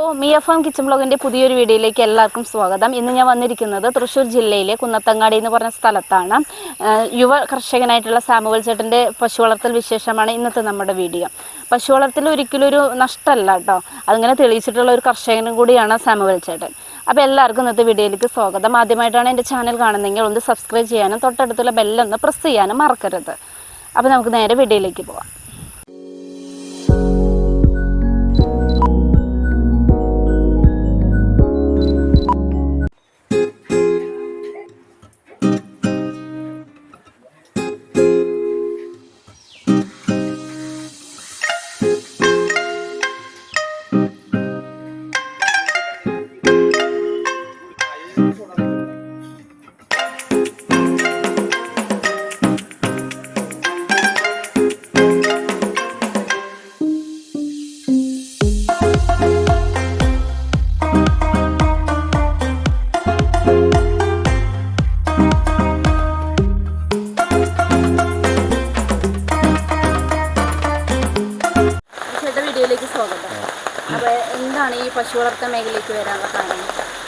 ഓ Miya farm kitchen ബ്ലോഗിന്റെ പുതിയൊരു വീഡിയോയിലേക്ക് എല്ലാവർക്കും സ്വാഗതം. ഇന്ന് ഞാൻ വന്നിരിക്കുന്നത് തൃശ്ശൂർ ജില്ലയിലെ കുന്നത്തങ്ങാടി എന്ന് പറഞ്ഞ സ്ഥലത്താണ്. യുവ കർഷകനായിട്ടുള്ള സാമുവൽ ചേട്ടന്റെ പശു വളർത്തൽ വിശേഷമാണ് ഇന്നത്തെ നമ്മുടെ വീഡിയോ. പശു വളർത്തൽ ഒരിക്കലും ഒരു നഷ്ടമല്ല കേട്ടോ. അതിങ്ങനെ തെളിയിച്ചിട്ടുള്ള ഒരു കർഷകനും കൂടിയാണ് സാമുവൽ ചേട്ടൻ. അപ്പോൾ എല്ലാവർക്കും ഇന്നത്തെ വീഡിയോയിലേക്ക് സ്വാഗതം. ആദ്യമായിട്ടാണ് എന്റെ ചാനൽ കാണുന്നതെങ്കിൽ ഒന്ന് സബ്സ്ക്രൈബ് ചെയ്യാനും തൊട്ടടുത്തുള്ള ബെല്ലൊന്ന് പ്രസ് ചെയ്യാനും മറക്കരുത്. അപ്പോൾ നമുക്ക് നേരെ വീഡിയോയിലേക്ക് പോവാം.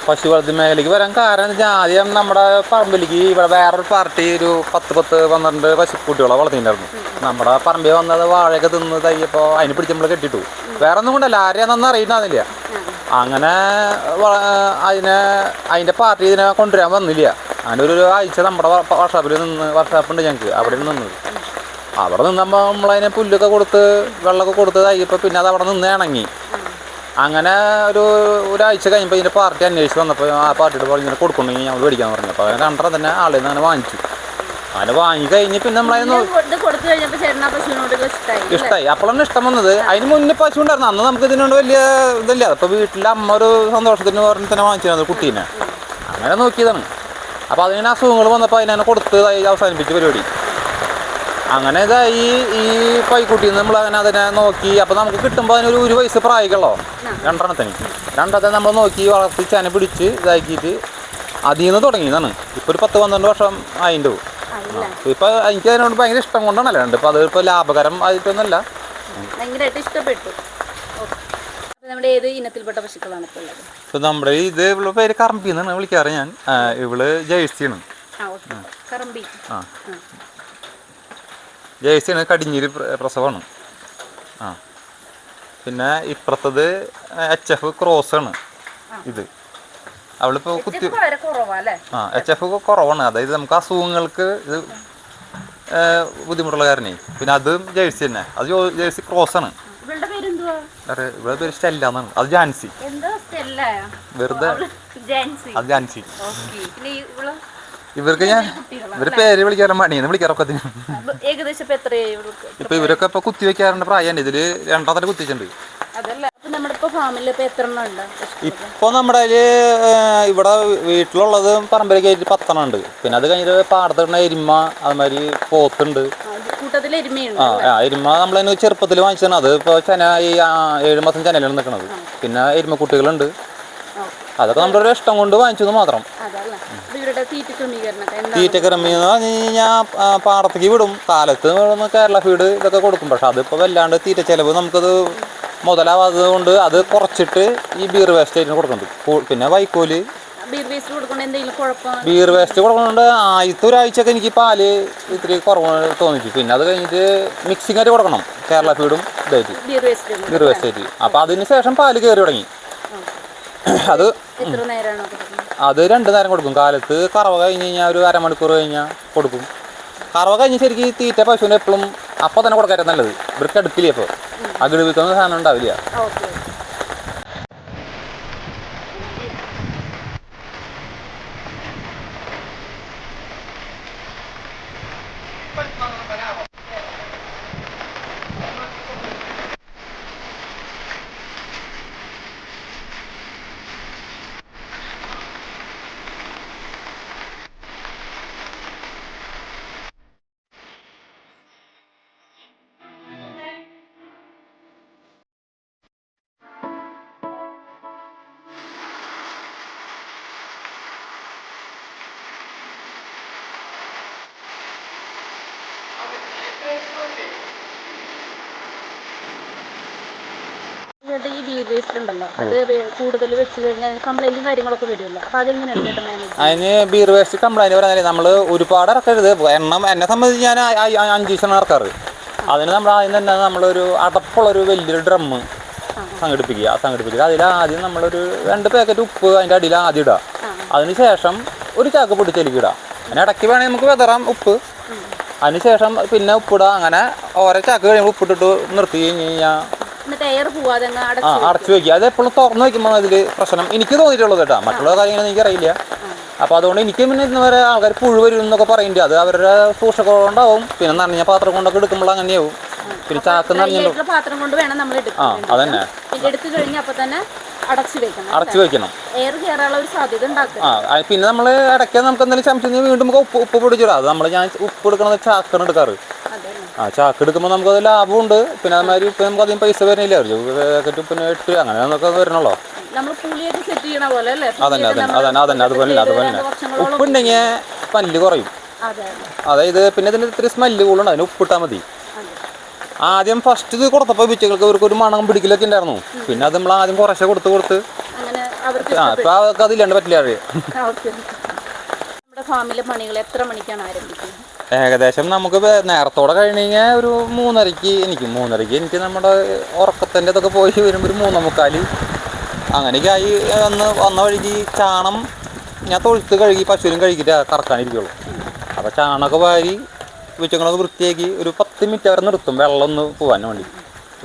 പശു വളർത്തി മേഖലയ്ക്ക് വരാൻ കാരണം എന്ന് വെച്ചാൽ ആദ്യം നമ്മുടെ പറമ്പിലേക്ക് ഇവിടെ വേറൊരു പാർട്ടി ഒരു പത്ത് പത്ത് പന്ത്രണ്ട് പശുക്കുട്ടികളെ വളർത്തിയിട്ടുണ്ടായിരുന്നു. നമ്മുടെ പറമ്പിൽ വന്നത് വാഴയൊക്കെ തിന്ന് തയ്യപ്പോൾ അതിന് പിടിച്ച് നമ്മൾ കെട്ടിട്ടു. വേറെ ഒന്നും കൊണ്ടല്ല ആരെയാണെന്ന് അറിയുന്നില്ല അങ്ങനെ അതിനെ അതിന്റെ പാർട്ടി ഇതിനെ കൊണ്ടുവരാൻ വന്നില്ല. അങ്ങനെ ഒരു ആഴ്ച നമ്മുടെ വർഷാപ്പിൽ നിന്ന് വർഷാപ്പുണ്ട് ഞങ്ങൾക്ക് അവിടെ നിന്നത് അവിടെ നിന്നപ്പോൾ നമ്മളതിനെ പുല്ലൊക്കെ കൊടുത്ത് വെള്ളമൊക്കെ കൊടുത്ത് തയ്യപ്പോൾ പിന്നെ അത് അവിടെ നിന്ന് ഇണങ്ങി അങ്ങനെ ഒരു ഒരാഴ്ച കഴിയുമ്പോൾ ഇതിന്റെ പാർട്ടി അന്വേഷിച്ച് വന്നപ്പോൾ ആ പാർട്ടിയുടെ പോലെ ഇങ്ങനെ കൊടുക്കണമെങ്കിൽ ഞങ്ങൾ മേടിക്കാൻ പറഞ്ഞു. അപ്പോൾ അങ്ങനെ കണ്ടാൽ തന്നെ ആളിൽ നിന്ന് അങ്ങനെ വാങ്ങിച്ചു. അങ്ങനെ വാങ്ങി കഴിഞ്ഞ് പിന്നെ നമ്മളതിന് കഴിഞ്ഞപ്പോൾ ഇഷ്ടമായി അപ്പോഴാണ് ഇഷ്ടം വന്നത്. അതിന് മുന്നേ പശു ഉണ്ടായിരുന്നു. അന്ന് നമുക്ക് ഇതിനോട് വലിയ ഇതില്ല. അപ്പോൾ വീട്ടിലെ അമ്മ ഒരു സന്തോഷത്തിന് പറഞ്ഞ് തന്നെ വാങ്ങിച്ചിരുന്നത് കുട്ടീനെ. അങ്ങനെ നോക്കിയതാണ്. അപ്പോൾ അതിങ്ങനെ അസുഖങ്ങൾ വന്നപ്പോൾ അതിനെ കൊടുത്ത് അവസാനിപ്പിച്ച് പരിപാടി. അങ്ങനെ ഇതായി ഈ ഈ പൈക്കുട്ടി നമ്മൾ അങ്ങനെ അതിനെ നോക്കി അപ്പോൾ നമുക്ക് കിട്ടുമ്പോൾ അതിനൊരു ഒരു വയസ്സ് പ്രായമുള്ളോ? രണ്ടെണ്ണത്തിന്. രണ്ടത്തെ നമ്മൾ നോക്കി വളർത്തി ചന പിടിച്ച് ഇതാക്കിയിട്ട് അതിൽ നിന്ന് തുടങ്ങിയതാണ് ഇപ്പോൾ ഒരു പത്ത് പന്ത്രണ്ട് വർഷം അതിന്റെ പോകും ഇപ്പോൾ എനിക്ക് അതിനോട് ഭയങ്കര ഇഷ്ടം കൊണ്ടാണല്ലോ. ഉണ്ട് ഇപ്പോൾ അതിപ്പോൾ ലാഭകരം ആയിട്ടൊന്നുമല്ല. ഭയങ്കരമായിട്ട് ഇഷ്ടപ്പെട്ടു. നമ്മുടെ ഏത് ഇനത്തിൽപ്പെട്ട പശുക്കളാണ് ഇപ്പോൾ ഉള്ളത്? ഇപ്പൊ നമ്മുടെ ഇത് ഇവൾ പേര് കറമ്പി എന്നാണ് വിളിക്കാറ് ഞാൻ. ഇവൾ ജേഴ്സിയാണ്. ആ കറമ്പി. ആ. ജേഴ്സിയാണ് കടിഞ്ഞിരി പ്ര- പ്രസവമാണ്. ആ. പിന്നെ ഇപ്പുറത്തത് എച്ച് എഫ് ക്രോസ് ആണ് ഇത്. അവളിപ്പോ കുത്തി ആ എച്ച് എഫ് കുറവാണ്. അതായത് നമുക്ക് അസുഖങ്ങൾക്ക് ഇത് ബുദ്ധിമുട്ടുള്ള കാരണേ. പിന്നെ അതും ജേഴ്സി തന്നെ. അത് ജേഴ്സി ക്രോസ് ആണ് ഇവളുടെ പേരെന്തുവാ? വേറെ ഇവിടെ പേര് സ്റ്റെല്ല എന്നാണ്. അത് ജാൻസി. വെറുതെ. അത് ജാൻസി ഓക്കെ പിന്നെ ഈ ഇവൾ ഇവർക്ക് ഞാൻ ഇവർ പേര് വിളിക്കാറ് മണിയെന്ന് വിളിക്കാറൊക്കെ ഏകദേശം ഇപ്പൊ ഇവരൊക്കെ ഇപ്പൊ കുത്തി വെക്കാറുണ്ട് പ്രായം ഇതിൽ രണ്ടാമത്തെ കുത്തിച്ചിട്ടുണ്ട് ഇപ്പൊ നമ്മുടെ അതിൽ ഇവിടെ വീട്ടിലുള്ളത് പറമ്പിലേക്ക് ആയിട്ട് പത്തെണ്ണം ഉണ്ട്. പിന്നെ അത് കഴിഞ്ഞിട്ട് പാടത്തിടുന്ന എരുമ അതുമാതിരി പോത്തുണ്ട്. ആ, എരുമ നമ്മളതിന് ചെറുപ്പത്തിൽ വാങ്ങിച്ചതാണ്. അത് ഇപ്പൊ ചെന ഈ ഏഴ് മാസം ചെനയിലാണ് നിൽക്കുന്നത് പിന്നെ എരുമക്കുട്ടികളുണ്ട്. അതൊക്കെ നമ്മുടെ ഒരു ഇഷ്ടം കൊണ്ട് വാങ്ങിച്ചത് മാത്രം. തീറ്റ ക്രമീകരണം പറഞ്ഞു കഴിഞ്ഞാൽ പാടത്തേക്ക് വിടും. കാലത്ത് കേരള ഫീഡ് ഇതൊക്കെ കൊടുക്കും. പക്ഷെ അതിപ്പോൾ വല്ലാണ്ട് തീറ്റ ചെലവ് നമുക്കത് മുതലാവാത്തത് കൊണ്ട് അത് കുറച്ചിട്ട് ഈ ബീർ വേസ്റ്റ് ആയിട്ട് കൊടുക്കുന്നുണ്ട് പിന്നെ വൈക്കോൽ. ബീർ വേസ്റ്റ് കൊടുക്കുന്നുണ്ട് ആദ്യത്തെ ഒരാഴ്ചയൊക്കെ എനിക്ക് പാൽ ഇത്തിരി കുറവ് തോന്നിച്ചു. പിന്നെ അത് കഴിഞ്ഞിട്ട് മിക്സിംഗ് ആയിട്ട് കൊടുക്കണം. കേരള ഫീഡും ഇതായിട്ട്. ബീർ വേസ്റ്റ് ആയിട്ട് അപ്പോൾ അതിന് ശേഷം പാൽ കയറി തുടങ്ങി. അത് അത് രണ്ട് നേരം കൊടുക്കും. കാലത്ത് കറവ കഴിഞ്ഞ് കഴിഞ്ഞാൽ ഒരു അരമണിക്കൂർ കഴിഞ്ഞാൽ കൊടുക്കും. കറവ കഴിഞ്ഞ് ശരിക്കും തീറ്റ പശുവിന് എപ്പോഴും അപ്പോൾ തന്നെ കൊടുക്കാറ്റാ നല്ലത്. ഇവർക്ക് എടുക്കില്ല അപ്പോൾ അകിടിവിക്കുന്ന സാധനം ഉണ്ടാവില്ല. വേസ്റ്റ് ഉണ്ടല്ലോ. അത് കൂടുതൽ വെച്ച് കഴിഞ്ഞാൽ കംപ്ലൈന്റും കാര്യങ്ങളൊക്കെ വരുമല്ലോ. അപ്പൊ അതെങ്ങനെയാണ് ചേട്ടൻ മാനേജ് അതിന് ബീർ വേസ്റ്റ് കംപ്ലൈന്റ് പറഞ്ഞാൽ നമ്മൾ ഒരുപാട് ഇറക്കരുത് എണ്ണം എന്നെ സംബന്ധിച്ച് ഞാൻ അഞ്ച് ദിവസമാണ് ഇറക്കാറ് അതിന് നമ്മൾ ആദ്യം തന്നെ നമ്മളൊരു അടപ്പുള്ളൊരു വലിയൊരു ഡ്രമ്മ് സംഘടിപ്പിക്കുക. സംഘടിപ്പിക്കുക. അതിൽ ആദ്യം നമ്മളൊരു രണ്ട് പാക്കറ്റ് ഉപ്പ് അതിന്റെ അടിയിൽ ആദ്യം ഇടുക. അതിനുശേഷം ഒരു ചാക്ക് പൊട്ടിച്ചെലിക്ക് ഇടുക. അതിന് ഇടയ്ക്ക് വേണമെങ്കിൽ നമുക്ക് വെതറാം ഉപ്പ്. അതിനുശേഷം പിന്നെ ഉപ്പിടുക അങ്ങനെ ഓരോ ചാക്ക് കഴിയുമ്പോൾ ഉപ്പിട്ടിട്ട് നിർത്തി കഴിഞ്ഞ് കഴിഞ്ഞാൽ ആ അടച്ചു വെക്കുക. അത് എപ്പോഴും തുറന്നു വെക്കുമ്പോൾ അതിൽ പ്രശ്നം. എനിക്ക് തോന്നിയിട്ടുള്ളത് കേട്ടോ. മറ്റുള്ള കാര്യങ്ങളൊന്നും എനിക്കറിയില്ല. അപ്പോൾ അതുകൊണ്ട് എനിക്ക് പിന്നെ ഇന്ന് വരെ ആൾക്കാർ പുഴു വരും എന്നൊക്കെ പറയുന്നുണ്ട് അത് അവരുടെ സൂക്ഷക്കുറവുണ്ടാവും പിന്നെ നനഞ്ഞ പാത്രം കൊണ്ടൊക്കെ എടുക്കുമ്പോൾ അങ്ങനെയാവും. പിന്നെ ചാക്ക് നിറഞ്ഞു പാത്രം കൊണ്ട് വേണം നമ്മൾ ആ അതന്നെ. പിന്നെ എടുത്തു കഴിഞ്ഞാൽ അപ്പോൾ തന്നെ അടച്ചു വെക്കണം ആ പിന്നെ നമ്മൾ ഇടയ്ക്ക് നമുക്ക് എന്തെങ്കിലും ചമച്ചു വീണ്ടും നമുക്ക് ഉപ്പ് ഉപ്പ് പിടിച്ചിടാം അത് നമ്മൾ ഞാൻ ഉപ്പ് എടുക്കണത് ചാക്കാണ് എടുക്കാറ്. ആ ചാക്ക് എടുക്കുമ്പോൾ നമുക്കത് ലാഭമുണ്ട്. പിന്നെ അതുമാതിരി ഇപ്പം നമുക്ക് അധികം പൈസ വരുന്നില്ല. ഒരു പാക്കറ്റ് പിന്നെ എട്ട് അങ്ങനെ നമുക്ക് വരണല്ലോ അതന്നെ അതന്നെ അതന്നെ അതന്നെ അതുപോലെ അതുപോലെ ഉപ്പുണ്ടെങ്കിൽ പല്ല് കുറയും. അതെ അതെ. അതായത് പിന്നെ ഇതിന് ഇത്തിരി സ്മെല്ല് കൂടുതലുണ്ട്. അതിന് ഉപ്പിട്ടാൽ മതി. ആദ്യം ഫസ്റ്റ് ഇത് കൊടുത്തപ്പോൾ വിച്ചകൾക്ക് ഇവർക്ക് ഒരു മണം പിടിക്കലൊക്കെ ഉണ്ടായിരുന്നു. പിന്നെ അത് നമ്മൾ ആദ്യം കുറേശ്ശെ കൊടുത്ത് കൊടുത്ത്. അവർക്ക് ആ ഇപ്പം അവർക്ക് അതില്ലാണ്ട് പറ്റില്ല അറിയാം നമ്മുടെ ഫാമിലെ പണികൾ എത്ര മണിക്കാണ് ആരംഭിക്കുന്നത്? ഏകദേശം നമുക്ക് നേരത്തോടെ കഴിഞ്ഞ് കഴിഞ്ഞാൽ ഒരു മൂന്നരയ്ക്ക് എനിക്ക് മൂന്നരയ്ക്ക് എനിക്ക് നമ്മുടെ ഉറക്കത്തിന്റെ ഇതൊക്കെ പോയി വരുമ്പോൾ ഒരു മൂന്നേ മുക്കാൽ അങ്ങനെയൊക്കെ ആയി വന്ന് വന്ന വഴിക്ക് ചാണം ഞാൻ തൊഴുത്ത് കഴുകി പശുവിനും കഴുകിയിട്ട് കറക്കാനിരിക്കുള്ളൂ. അപ്പോൾ ചാണകമൊക്കെ വാരി വെച്ചങ്ങളൊക്കെ വൃത്തിയാക്കി ഒരു പത്ത് മിനിറ്റ് വരെ നിർത്തും വെള്ളം ഒന്ന് പോകാൻ വേണ്ടി.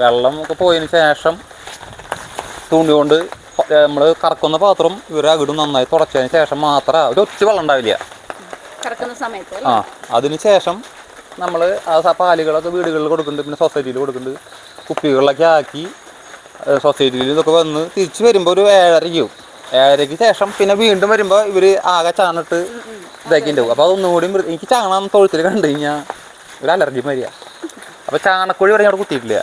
വെള്ളം ഒക്കെ പോയതിന് ശേഷം തൂണ്ടി കൊണ്ട് നമ്മൾ കറക്കുന്ന പാത്രം ഇവരെ അകിടും നന്നായി തുടച്ചതിന് ശേഷം മാത്രമേ ഒരു ഒറ്റ വെള്ളം ഉണ്ടാവില്ല. കറക്കുന്ന സമയത്ത് ആ അതിന് ശേഷം നമ്മൾ ആ പാലുകളൊക്കെ വീടുകളിൽ കൊടുക്കുന്നുണ്ട് പിന്നെ സൊസൈറ്റിയിൽ കൊടുക്കുന്നുണ്ട്. കുപ്പികളിലൊക്കെ ആക്കി സൊസൈറ്റിയിൽ ഇതൊക്കെ വന്ന് തിരിച്ചു വരുമ്പോൾ ഒരു ഏഴരയ്ക്കും ഏഴരയ്ക്ക് ശേഷം പിന്നെ വീണ്ടും വരുമ്പോൾ ഇവർ ആകെ ചാണിട്ട് ഇതാക്കിയിട്ടുണ്ടാവും. അപ്പോൾ അതൊന്നും കൂടി എനിക്ക് ചാണകം തൊഴുത്തിൽ കണ്ടു കഴിഞ്ഞാൽ ഒരു അലർജി മരിയാ അപ്പോൾ ചാണക്കോഴി വരെ അവിടെ കുത്തിയിട്ടില്ല.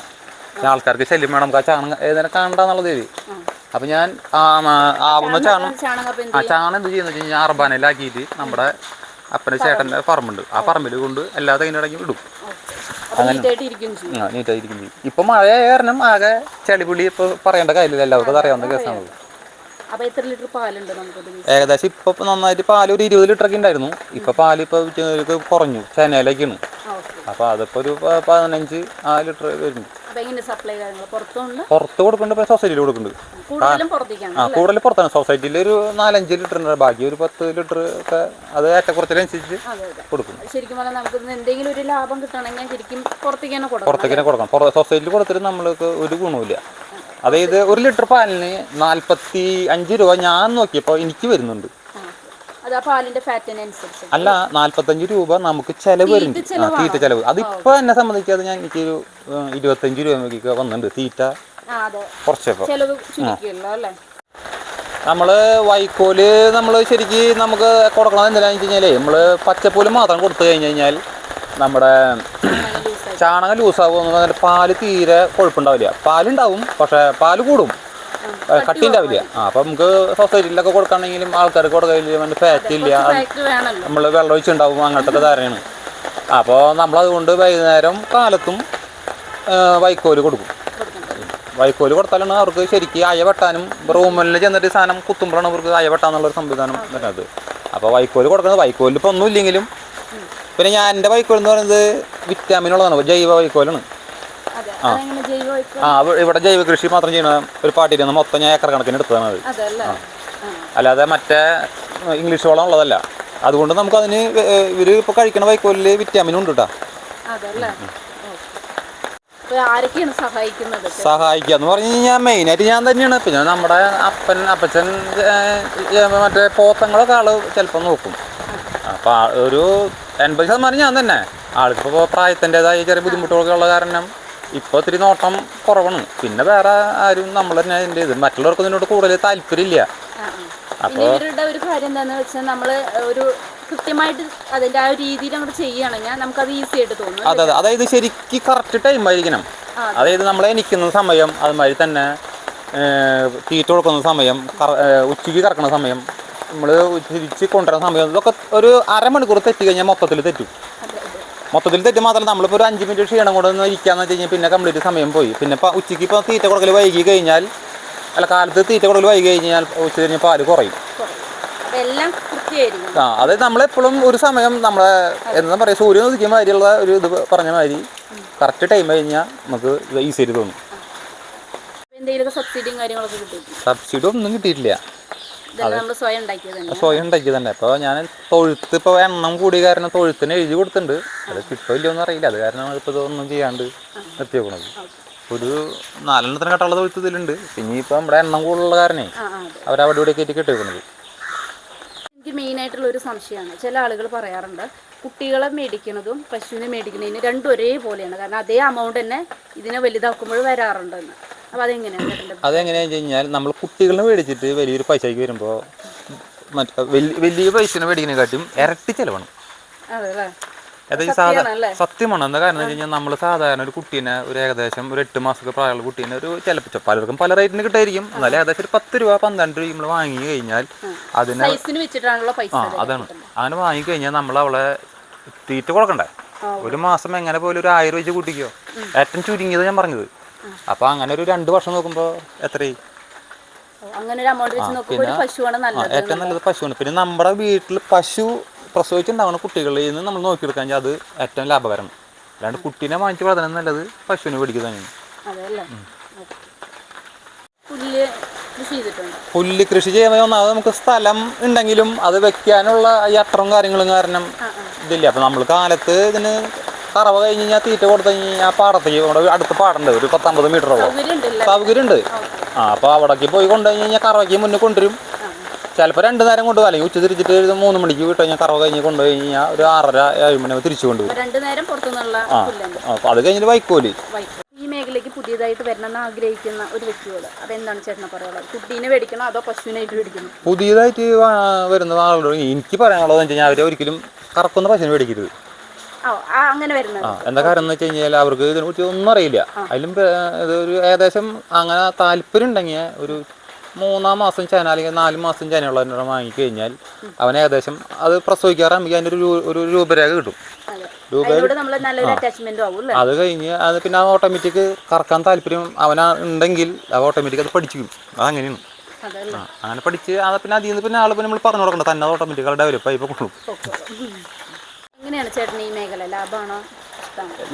ആൾക്കാർക്ക് ശല്യം വേണം നമുക്ക് ആ ചാണകം ഏതായാലും കാണണ്ടെന്നുള്ളത് ശരി അപ്പം ഞാൻ ആവുന്ന ചാണം ചാണകം ആ ചാണം എന്ത് ചെയ്യുന്നത് വെച്ച് കഴിഞ്ഞാൽ അർബാനയിലാക്കിയിട്ട് നമ്മുടെ അപ്പന്റെ ചേട്ടന്റെ പറമ്പുണ്ട്. ആ പറമ്പിൽ കൊണ്ട് എല്ലാ തൈനടങ്ങി വിടും. അങ്ങനെ. നീറ്റായിട്ട് ഇരിക്കും ചെയ്യും. ഇപ്പം മഴ കാരണം ആകെ ചെളിപുളി ഇപ്പോൾ പറയേണ്ട കാര്യമില്ല. എല്ലാവർക്കും അറിയാവുന്ന കേസാണ് ഏകദേശം ഇപ്പൊ നന്നായിട്ട് പാൽ ഒരു ഇരുപത് ലിറ്റർ ഒക്കെ ഉണ്ടായിരുന്നു. ഇപ്പൊ പാൽ ഇപ്പൊ കുറഞ്ഞു. ചെനയിലേക്കാണ് അപ്പൊ അതിപ്പോ ഒരു പതിനഞ്ച് ആ ലിറ്റർ വരുന്നു പുറത്ത് കൊടുക്കുന്നുണ്ട് സൊസൈറ്റിയിൽ കൊടുക്കുന്നുണ്ട്. ആ. കൂടുതൽ പുറത്താണ്. സൊസൈറ്റിയിൽ ഒരു നാലഞ്ച് ലിറ്ററിന്റെ ബാക്കി ഒരു പത്ത് ലിറ്റർ ഒക്കെ അത് ഏറ്റക്കുറച്ചിലനുസരിച്ച് കൊടുക്കും ശരിക്കും പറഞ്ഞാൽ നമുക്ക് എന്തെങ്കിലും ഒരു ലാഭം കിട്ടണമെങ്കിൽ ശരിക്കും പുറത്തേക്ക് തന്നെ കൊടുക്കണം പുറത്തേക്ക് തന്നെ കൊടുക്കണം. സൊസൈറ്റിയിൽ കൊടുത്തിട്ട് നമ്മൾക്ക് ഒരു ഗുണമില്ല അതായത് ഒരു ലിറ്റർ പാലിന് നാൽപ്പത്തി അഞ്ച് രൂപ ഞാൻ നോക്കിയപ്പോൾ എനിക്ക് വരുന്നുണ്ട് ആ. അത് ആ പാലിന്റെ ഫാറ്റിനനുസരിച്ച് അല്ല നാല്പത്തഞ്ച് രൂപ നമുക്ക് ചെലവ് വരുന്നുണ്ട്. തീറ്റ ചെലവ്. അതിപ്പോ എന്നെ സംബന്ധിക്കാതെ ഞാൻ എനിക്കൊരു ഇരുപത്തഞ്ച് രൂപയ്ക്ക് വന്നിട്ടുണ്ട്. തീറ്റ കുറച്ചപ്പോ നമ്മൾ വൈക്കോൽ നമ്മൾ ശരിക്ക് നമുക്ക് കൊടുക്കണത് എന്തിനാന്ന് വെച്ച് കഴിഞ്ഞാൽ നമ്മൾ പച്ചപ്പൂൽ മാത്രം കൊടുത്തു കഴിഞ്ഞു കഴിഞ്ഞാൽ നമ്മുടെ ചാണകം ലൂസാകും പാൽ തീരെ കൊഴുപ്പുണ്ടാവില്ല. പാലുണ്ടാവും പക്ഷെ പാൽ കൂടും. കട്ടി ഉണ്ടാവില്ല. ആ അപ്പം നമുക്ക് സൊസൈറ്റിയിലൊക്കെ കൊടുക്കണമെങ്കിലും ആൾക്കാർക്ക് കൊടുക്കില്ല മറ്റേ ഫാറ്റ് ഇല്ല. നമ്മൾ വെള്ളം ഒഴിച്ചുണ്ടാവും അങ്ങനത്തെ ധാരണയാണ്. അപ്പോൾ നമ്മളതുകൊണ്ട് വൈകുന്നേരം കാലത്തും വൈക്കോൽ കൊടുക്കും. വൈക്കോൽ കൊടുത്താലാണ് അവർക്ക് ശരിക്കും അയ വെട്ടാനും റൂമിൽ ചെന്നിട്ട് സാധനം കുത്തുമ്പോഴാണ് അവർക്ക് അയ വെട്ടാന്നുള്ളൊരു സംവിധാനം വരുന്നത്. അപ്പോൾ വൈക്കോൽ കൊടുക്കുന്നത് വൈക്കോലിൽ ഇപ്പോൾ ഒന്നും ഇല്ലെങ്കിലും പിന്നെ ഞാൻ എന്റെ വൈക്കോൽ എന്ന് പറയുന്നത് വിറ്റാമിനുള്ളതാണ് ജൈവ വൈക്കോലാണ് അതെ അതെങ്ങനെ ജൈവ വൈക്കോൽ ആ. ഇവ- ഇവിടെ ജൈവ കൃഷി മാത്രം ചെയ്യുന്ന ഒരു പാട്ടി മൊത്തം ഞാൻ ഏക്കർ കണക്കിന് എടുത്തതാണ് അത്. അല്ലാതെ മറ്റേ ഇംഗ്ലീഷ് വളം ഉള്ളതല്ല. അതുകൊണ്ട് നമുക്ക് അതിന് ഇവർ ഇപ്പൊ കഴിക്കണ വൈക്കോലിൽ വിറ്റാമിനും ഉണ്ട് കേട്ടോ സഹായിക്കുക എന്ന് പറഞ്ഞു കഴിഞ്ഞാൽ മെയിനായിട്ട് ഞാൻ തന്നെയാണ്. പിന്നെ നമ്മുടെ അപ്പൻ അപ്പച്ചൻ മറ്റേ പോത്തങ്ങളൊക്കെ ആൾ ചിലപ്പോൾ നോക്കും. അപ്പൊ ഒരു എൺപത് ശതമാനം ഞാൻ തന്നെ. ആൾക്കിപ്പോൾ പ്രായത്തിന്റെതായ ചെറിയ ബുദ്ധിമുട്ടുകളൊക്കെ ഉള്ള കാരണം ഇപ്പോൾ ഒത്തിരി നോട്ടം കുറവാണ്. പിന്നെ വേറെ ആരും നമ്മൾ തന്നെ അതിന്റെ ഇത് മറ്റുള്ളവർക്ക് ഇതിനോട് കൂടുതൽ താല്പര്യമില്ല. അപ്പോൾ. ഇവരുടെ ഒരു കാര്യം എന്താണെന്ന് വെച്ചാൽ നമ്മൾ ഒരു കൃത്യമായിട്ട് അതിന്റെ ആ ഒരു രീതിയിൽ അങ്ങോട്ട് ചെയ്യുകയാണെങ്കിൽ നമുക്കത് ഈസി ആയിട്ട് തോന്നും അതെ അതെ. അതായത് ശരിക്കും കറക്റ്റ് ടൈം ആയിരിക്കണം. അതായത് നമ്മൾ നിൽക്കുന്ന സമയം അതുമാതിരി തന്നെ തീറ്റ കൊടുക്കുന്ന സമയം ഉച്ചയ്ക്ക് കറക്കുന്ന സമയം നമ്മൾ തിരിച്ച് കൊണ്ടുവരുന്ന സമയം ഇതൊക്കെ ഒരു അരമണിക്കൂർ തെറ്റി കഴിഞ്ഞാൽ മൊത്തത്തിൽ തെറ്റും. മൊത്തത്തിൽ തെറ്റ് മാത്രമല്ല നമ്മളിപ്പോൾ ഒരു അഞ്ച് മിനിറ്റ് ക്ഷീണം കൊണ്ടൊന്ന് ഇരിക്കാന്ന് വെച്ച് കഴിഞ്ഞാൽ പിന്നെ കംപ്ലീറ്റ് സമയം പോയി. പിന്നെ ഇപ്പോൾ ഉച്ചയ്ക്ക് ഇപ്പോൾ തീറ്റ കൊടുക്കൽ വൈകി കഴിഞ്ഞാൽ അല്ല കാലത്ത് തീറ്റ കൊടുക്കൽ വൈകി കഴിഞ്ഞാൽ ഉച്ച കഴിഞ്ഞ് പാൽ കുറയും. ആ അത് നമ്മളെപ്പോഴും ഒരു സമയം നമ്മളെ എന്താ പറയുക സൂര്യൻ ഉദിക്കുന്ന മാതിരിയുള്ള ഒരു ഇത് പറഞ്ഞ മാതിരി കറക്റ്റ് ടൈം കഴിഞ്ഞാൽ നമുക്ക് ഈസി ആയിട്ട് തോന്നും. സബ്സിഡി ഒന്നും കിട്ടിയിട്ടില്ല. സ്വയം ഉണ്ടാക്കിയത് തന്നെ. സ്വയം ഉണ്ടാക്കി തന്നെ. ഇപ്പോൾ ഞാൻ തൊഴുത്ത് ഇപ്പോൾ എണ്ണം കൂടി കാരണം തൊഴുത്തിന് എഴുതി കൊടുത്തിട്ടുണ്ട്. അത് കിട്ടില്ലോ എന്ന് അറിയില്ല. അത് കാരണം ഇപ്പോൾ ഇതൊന്നും ചെയ്യാണ്ട് നിർത്തിയേക്കണത് ഒരു നാലെണ്ണത്തിന് കട്ടുള്ള തൊഴുത്ത് ഇതിലുണ്ട്. പിന്നെ നമ്മുടെ എണ്ണം കൂടുതലുള്ള കാരണേ അവരവിടെ ഇവിടെ കയറ്റി കെട്ടിയേക്കണത് എനിക്ക് മെയിനായിട്ടുള്ള ഒരു സംശയമാണ്. ചില ആളുകൾ പറയാറുണ്ട് കുട്ടികളെ മേടിക്കുന്നതും പശുവിനെ മേടിക്കുന്നതിന് രണ്ടും ഒരേപോലെയാണ്. കാരണം അതേ അമൗണ്ട് തന്നെ ഇതിനെ വലുതാക്കുമ്പോൾ വരാറുണ്ടെന്ന്. അതെങ്ങനെയാണെന്ന് വെച്ച് കഴിഞ്ഞാൽ നമ്മൾ കുട്ടികളെ മേടിച്ചിട്ട് വലിയൊരു പൈസയ്ക്ക് വരുമ്പോ മറ്റേ വലിയ വലിയ പൈസനെ മേടിക്കുന്നതിനെക്കാട്ടും ഇരട്ടി ചിലവാണ്. അതായത് സത്യമാണ് എന്താ കാരണം വെച്ച് കഴിഞ്ഞാൽ നമ്മൾ സാധാരണ ഒരു കുട്ടീനെ ഒരു ഏകദേശം ഒരു എട്ട് മാസമൊക്കെ പ്രായമുള്ള കുട്ടീനെ ഒരു ചിലപ്പോൾ പലർക്കും പല റേറ്റിന് കിട്ടായിരിക്കും. എന്നാലും ഏകദേശം ഒരു പത്ത് രൂപ പന്ത്രണ്ട് രൂപ നമ്മൾ വാങ്ങി കഴിഞ്ഞാൽ അതിനെ ആ അതാണ്. അങ്ങനെ വാങ്ങി കഴിഞ്ഞാൽ നമ്മൾ അവളെ തീറ്റ കൊടുക്കണ്ടേ? ഒരു മാസം എങ്ങനെ പോലും ഒരു ആയിരം വെച്ച് കൂട്ടിക്കോ? ഏറ്റവും ചുരുങ്ങിയത് ഞാൻ പറഞ്ഞത്. അപ്പോൾ അങ്ങനെ ഒരു രണ്ട് വർഷം നോക്കുമ്പോൾ എത്രയായി? അങ്ങനെ ഒരു വെച്ച് നോക്കുമ്പോൾ പശുവാണ് നല്ലത് ഏറ്റവും നല്ലത് പശുവാണ്. പിന്നെ നമ്മുടെ വീട്ടിൽ പശു പ്രസവിച്ചുണ്ടാവുന്ന കുട്ടികളിൽ നിന്ന് നമ്മൾ നോക്കിയെടുക്കാൻ അത് ഏറ്റവും ലാഭകരമാണ്. അല്ലാണ്ട് കുട്ടീനെ വാങ്ങിച്ച് വളർത്താൻ നല്ലത് പശുവിനെ പിടിക്കുക തന്നെയാണ്. പുല്ല് കൃഷി ചെയ്യുമ്പോൾ ഒന്നാമത് നമുക്ക് സ്ഥലം ഉണ്ടെങ്കിലും അത് വെക്കാനുള്ള ഈ അട്ടറും കാര്യങ്ങളും കാരണം ഇതില്ല. അപ്പം നമ്മൾ കാലത്ത് ഇതിന് കറവ കഴിഞ്ഞ് കഴിഞ്ഞാൽ തീറ്റ കൊടുത്തു കഴിഞ്ഞ് കഴിഞ്ഞാൽ പാടത്തേക്ക് നമ്മുടെ അടുത്ത് പാടുണ്ട് ഒരു പത്തമ്പത് മീറ്ററോളം സൗകര്യം ഉണ്ട് ആ അപ്പോൾ അവിടേക്ക് പോയി കൊണ്ടുപോയി കഴിഞ്ഞാൽ കറവയ്ക്ക് മുന്നേ കൊണ്ടുവരും. ചിലപ്പോൾ രണ്ട് നേരം കൊണ്ടുപോകും അല്ലെങ്കിൽ ഉച്ച തിരിച്ചിട്ട് ഒരു മൂന്ന് മണിക്ക് വിട്ട് കഴിഞ്ഞാൽ കറവ കഴിഞ്ഞ് കൊണ്ടുപോയി കഴിഞ്ഞാൽ ഒരു ആറര ഏഴ് മണി തിരിച്ചു കൊണ്ടുപോകും രണ്ട് നേരം പുറത്തുനിന്നുള്ള അപ്പോൾ അത് കഴിഞ്ഞിട്ട് വൈക്കോൽ. ഈ മേഖലയ്ക്ക് പുതിയതായിട്ട് വരണമെന്ന് ആഗ്രഹിക്കുന്ന ഒരു വ്യക്തിയോട് അതെന്താണ് ചേട്ടനെ പറയാനുള്ളത്? കുട്ടീനെ മേടിക്കണോ അതോ പശുവിനായിട്ട് മേടിക്കണോ? പുതിയതായിട്ട് വരുന്ന ആളുകളോട് എനിക്ക് പറയാനുള്ളത് വെച്ച് കഴിഞ്ഞാൽ അവർ ഒരിക്കലും കറക്കുന്ന പശുവിനെ മേടിക്കരുത്. അങ്ങനെ വരുന്നത്. എന്താ കാരണം എന്ന് വെച്ച് കഴിഞ്ഞാൽ അവർക്ക് ഇതിനെ കുറിച്ച് ഒന്നും അറിയില്ല. അതിലും ഒരു ഏകദേശം അങ്ങനെ താല്പര്യം ഉണ്ടെങ്കിൽ ഒരു മൂന്നാം മാസം ചേന അല്ലെങ്കിൽ നാല് മാസം ചേനയുള്ള വാങ്ങിക്കഴിഞ്ഞാൽ അവൻ ഏകദേശം അത് പ്രസവിക്കാറാകുമ്പോൾ അതിന്റെ ഒരു ഒരു രൂപരേഖ കിട്ടും. അതെ. കഴിഞ്ഞ് അത് പിന്നെ ഓട്ടോമാറ്റിക് കറക്കാൻ താല്പര്യം അവനാ ഉണ്ടെങ്കിൽ അത് ഓട്ടോമാറ്റിക് അത് പഠിച്ചിരിക്കും അതങ്ങനെയാണ് അങ്ങനെ പഠിച്ച് അത് പിന്നെ അതിൽ നിന്ന് പിന്നെ ആൾ പിന്നെ നമ്മൾ പറഞ്ഞു കൊടുക്കണ്ട. തന്നെ ഓട്ടോമാറ്റിക് ഡെവലപ്പ് ആയി എങ്ങനെയാണ് ചേട്ടൻ ഈ മേഖല? ലാഭമാണോ?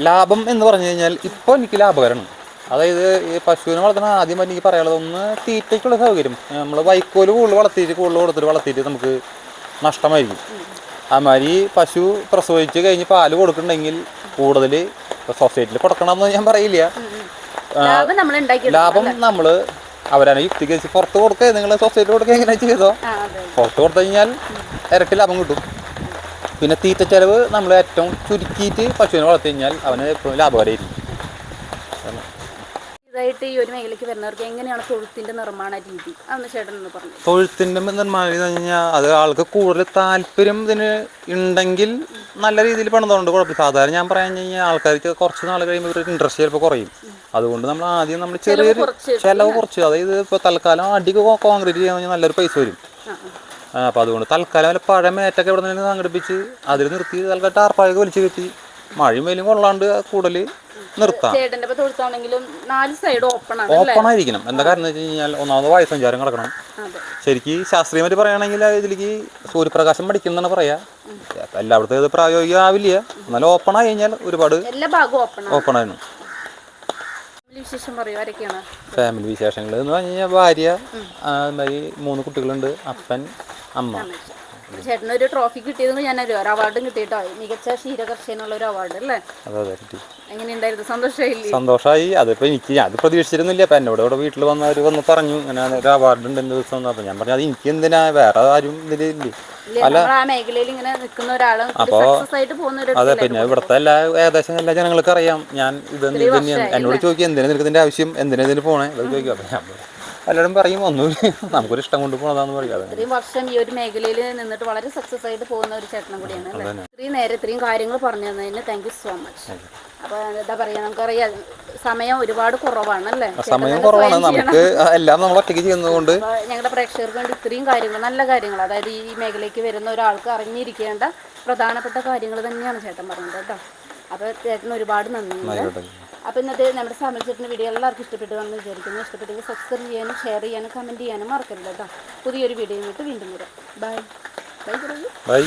ലാഭം എന്ന് പറഞ്ഞു കഴിഞ്ഞാൽ ഇപ്പോൾ എനിക്ക് ലാഭകരമാണ്. അതായത് ഈ പശുവിനെ വളർത്തുന്ന ആദ്യം എനിക്ക് പറയാനുള്ളത് ഒന്ന് തീറ്റയ്ക്കുള്ള സൗകര്യം. നമ്മൾ വൈക്കോൽ കൂടുതൽ വളർത്തിയിട്ട് കൂടുതൽ കൊടുത്തിട്ട് വളർത്തിയിട്ട് നമുക്ക് നഷ്ടമായിരിക്കും. അതുമാതിരി പശു പ്രസവിച്ച് കഴിഞ്ഞ് പാൽ കൊടുക്കുന്നുണ്ടെങ്കിൽ കൂടുതൽ സൊസൈറ്റിയിൽ കൊടുക്കണമെന്ന് ഞാൻ പറയില്ല. ലാഭം നമ്മൾ അവരാണ് യുക്തിക്ക് പുറത്ത് കൊടുക്കുക നിങ്ങൾ സൊസൈറ്റി കൊടുക്കുക എങ്ങനെ ചെയ്തോ? പുറത്ത് കൊടുത്തു കഴിഞ്ഞാൽ ഇരട്ടി ലാഭം കിട്ടും. പിന്നെ തീറ്റ ചെലവ് നമ്മൾ ഏറ്റവും ചുരുക്കിയിട്ട് പശുവിനെ വളർത്തി കഴിഞ്ഞാൽ അവന് എപ്പോഴും ലാഭകരമായിരിക്കും. ഇതായിട്ട് ഈ ഒരു മേഖലയ്ക്ക് വരുന്നവർക്ക് എങ്ങനെയാണ് തൊഴുത്തിന്റെ നിർമ്മാണ രീതി? അതൊന്ന് ചേട്ടൻ ഒന്ന് പറഞ്ഞു തൊഴുത്തിന്റെ നിർമ്മാണം എന്ന് കഴിഞ്ഞാൽ അത് ആൾക്ക് കൂടുതൽ താല്പര്യം ഇതിന് ഉണ്ടെങ്കിൽ നല്ല രീതിയിൽ പണിതുകൊണ്ട് കുഴപ്പമില്ല. സാധാരണ ഞാൻ പറയാൻ കഴിഞ്ഞാൽ ആൾക്കാർക്ക് കുറച്ച് നാൾ കഴിയുമ്പോൾ ഇവർക്ക് ഇൻട്രസ്റ്റ് ചിലപ്പോൾ കുറയും. അതുകൊണ്ട് നമ്മൾ ആദ്യം നമ്മൾ ചെറിയൊരു ചിലവ് കുറച്ച്. അതായത് ഇപ്പോൾ തൽക്കാലം അടിക്ക് കോൺക്രീറ്റ് ചെയ്യാൻ കഴിഞ്ഞാൽ നല്ലൊരു പൈസ വരും. അപ്പോൾ അതുകൊണ്ട് തൽക്കാലം വല്ല പഴയ മേറ്റൊക്കെ ഇവിടെ നിന്ന് സംഘടിപ്പിച്ച് അതിൽ നിർത്തി തൽക്കാലം ടാർപ്പായൊക്കെ വലിച്ചു കെട്ടി മഴയും വെയിലും കൊള്ളാണ്ട് കൂടുതൽ നിർത്താം. ഓപ്പൺ ആയിരിക്കണം. എന്താ കാരണം വെച്ച് കഴിഞ്ഞാൽ ഒന്നാമത് വായുസഞ്ചാരം കിടക്കണം. ശരിക്ക് ശാസ്ത്രീയമായിട്ട് പറയുകയാണെങ്കിൽ ഇതിലേക്ക് സൂര്യപ്രകാശം പഠിക്കുന്നതാണ് പറയാ എല്ലായിടത്തും ഇത് പ്രായോഗികം ആവില്ല എന്നാലും ഓപ്പൺ ആയി കഴിഞ്ഞാൽ ഒരുപാട് ഓപ്പൺ ആയിരുന്നു. ഫാമിലി വിശേഷങ്ങൾ എന്ന് പറഞ്ഞു കഴിഞ്ഞാൽ ഭാര്യ മൂന്ന് കുട്ടികളുണ്ട്. അപ്പൻ അമ്മ. ചേട്ടന് ഒരു ട്രോഫി കിട്ടിയത് ഞാൻ ഒരു അവാർഡും കിട്ടിയിട്ടോ? മികച്ച ക്ഷീരകർഷകനുള്ള ഒരു അവാർഡ് അല്ലേ? എങ്ങനെയുണ്ടായിരുന്നു? സന്തോഷമായില്ലേ? സന്തോഷമായി അതിപ്പോ എനിക്ക് അത് പ്രതീക്ഷിച്ചിരുന്നില്ല അപ്പൊ എന്നോട് ഇവിടെ വീട്ടിൽ വന്ന അവർ വന്ന് പറഞ്ഞു. അങ്ങനെ ഒരു അവാർഡ് ഉണ്ട് എന്ത് ദിവസം അപ്പൊ ഞാൻ പറഞ്ഞു അത് എനിക്ക് എന്തിനാ? വേറെ ആരും ഇതിലില്ലേ ഇല്ല? അല്ല. ഒരു അതെ പിന്നെ ഇവിടുത്തെ എല്ലാ ഏകദേശം എല്ലാ ജനങ്ങൾക്കും അറിയാം. ഞാൻ ഇത് തന്നെയാണ്? എന്നോട് ചോദിക്കും എന്തിനാ നിനക്ക് ഇതിന്റെ ആവശ്യം? എന്തിനാ ഇതിന് പോണേ? അത് എല്ലാവരും പറയും ഒന്നുമില്ല നമുക്കൊരു ഇഷ്ടം കൊണ്ട് പോകുന്നതാന്ന് പറയാം. ഇത്രയും വർഷം ഈ ഒരു മേഖലയിൽ നിന്നിട്ട് വളരെ സക്സസ് ആയിട്ട് പോകുന്ന ഒരു ചേട്ടനും കൂടിയാണ് ഇത്രയും നേരെ ഇത്രയും കാര്യങ്ങൾ പറഞ്ഞു തന്നതിന് താങ്ക് യു സോ മച്ച് അപ്പൊ എന്താ പറയാ നമുക്കറിയാം സമയം ഒരുപാട് കുറവാണ് അല്ലേ? സമയം കുറവാണ്. നമുക്ക് എല്ലാം നമ്മൾ ഒറ്റയ്ക്ക് ചെയ്യുന്നതുകൊണ്ട്. ഞങ്ങളുടെ പ്രേക്ഷകർക്ക് വേണ്ടി ഇത്രയും കാര്യങ്ങൾ നല്ല കാര്യങ്ങൾ അതായത് ഈ മേഖലയ്ക്ക് വരുന്ന ഒരാൾക്ക് അറിഞ്ഞിരിക്കേണ്ട പ്രധാനപ്പെട്ട കാര്യങ്ങൾ തന്നെയാണ് ചേട്ടൻ പറഞ്ഞത് കേട്ടോ. അപ്പൊ ചേട്ടന് ഒരുപാട് നന്ദിയുണ്ട് ആയിക്കോട്ടെ. അപ്പോൾ ഇന്നത്തെ നമ്മുടെ സാമൽ ചേട്ടന്റെ വീഡിയോ എല്ലാവർക്കും ഇഷ്ടപ്പെട്ടു എന്ന് വിചാരിക്കുന്നു. ഇഷ്ടപ്പെട്ടെങ്കിൽ സബ്സ്ക്രൈബ് ചെയ്യാനും ഷെയർ ചെയ്യാനും കമന്റ് ചെയ്യാനും മറക്കരുത് കേട്ടോ. പുതിയൊരു വീഡിയോ വീഡിയോയുമായിട്ട് വീണ്ടും വരാം. Bye bye bye